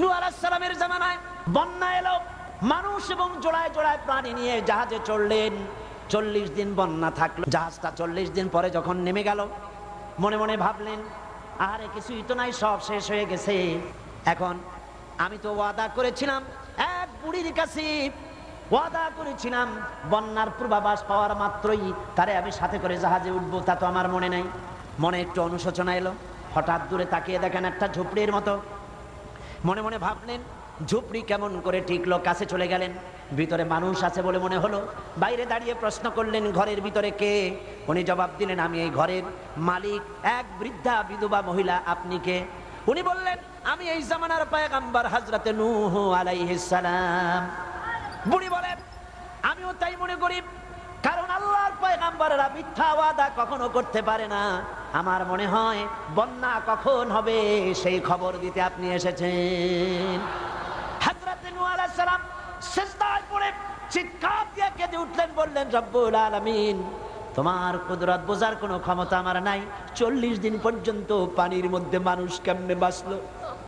নূ আলাইসালামের জামানায় বন্যা এলো। মানুষ এবং জোড়ায় জোড়ায় প্রাণী নিয়ে জাহাজে চড়লেন। চল্লিশ দিন বন্যা থাকল। জাহাজটা চল্লিশ দিন পরে যখন নেমে গেল, মনে মনে ভাবলেন, আরে কিছুই তো নাই, সব শেষ হয়ে গেছে। এখন আমি তো ওয়াদা করেছিলাম, এক বুড়ির কাছে ওয়াদা করেছিলাম, বন্যার পূর্বাভাস পাওয়ার মাত্রই তারে আমি সাথে করে জাহাজে উঠবো, তা তো আমার মনে নাই। মনে একটু অনুশোচনা এলো। হঠাৎ দূরে তাকিয়ে দেখেন একটা ঝুপড়ির মতো মনে মনে ভাবলেন, ঝুপড়ি কেমন করে টিকলো, কাছে চলে গেলেন। ভিতরে মানুষ আছে বলে মনে হলো। বাইরে দাঁড়িয়ে প্রশ্ন করলেন, ঘরের ভিতরে কে? উনি জবাব দিলেন, আমি এই ঘরের মালিক, এক বৃদ্ধা বিধবা মহিলা, আপনি কে? উনি বললেন, আমি এই জামানার পায়গাম্বার হাজরাতে নূহ আলাইহিস সালাম। বুড়ি বলেন, আমিও তাই মনে করি পয়গাম্বরেরা মিথ্যা ওয়াদা কখনো করতে পারে না। আমার মনে হয় বন্যা কখন হবে সেই খবর দিতে আপনি এসেছেন। সালাম দিয়ে কেঁদে উঠলেন, বললেন তোমার কুদরত বোঝার কোনো ক্ষমতা আমার নাই। চল্লিশ দিন পর্যন্ত পানির মধ্যে মানুষ কেমনে বাঁচলো?